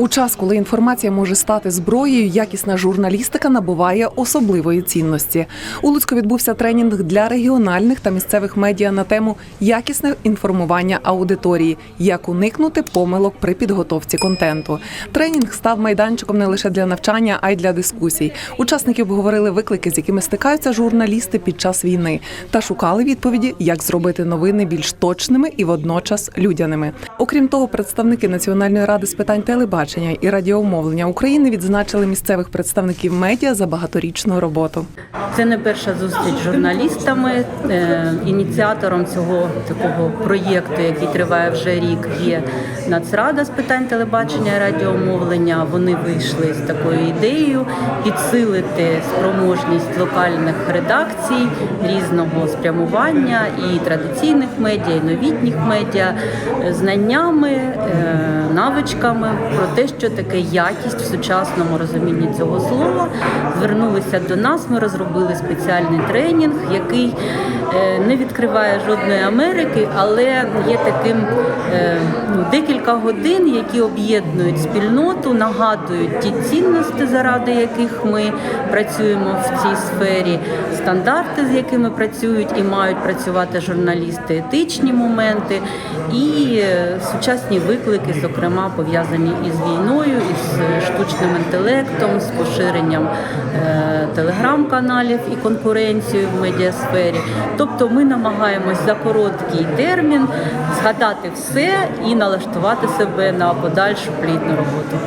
У час, коли інформація може стати зброєю, якісна журналістика набуває особливої цінності. У Луцьку відбувся тренінг для регіональних та місцевих медіа на тему якісне інформування аудиторії, як уникнути помилок при підготовці контенту. Тренінг став майданчиком не лише для навчання, а й для дискусій. Учасники обговорили виклики, з якими стикаються журналісти під час війни, та шукали відповіді, як зробити новини більш точними і водночас людяними. Окрім того, представники Національної ради з питань телебачення і радіомовлення України відзначили місцевих представників медіа за багаторічну роботу. Це не перша зустріч з журналістами. Е, Ініціатором цього такого проєкту, який триває вже рік, є Нацрада з питань телебачення і радіомовлення. Вони вийшли з такою ідеєю підсилити спроможність локальних редакцій різного спрямування і традиційних медіа, і новітніх медіа е, знаннями, е, навичками про те, що таке якість в сучасному розумінні цього слова. Звернулися до нас. Ми розробили спеціальний тренінг, який е, не відкриває жодної Америки, але є таким е, ну, декілька годин, які об'єднують спільноту, нагадують ті цінності, заради яких ми працюємо в цій сфері, стандарти, з якими працюють і мають працювати журналісти, етичні моменти і е, сучасні виклики, зокрема пов'язані із війною, із штучним інтелектом, з поширенням е, телеграм-каналів і конкуренцією в медіасфері. Тобто ми намагаємось за короткий термін згадати все і налаштувати себе на подальшу плідну роботу.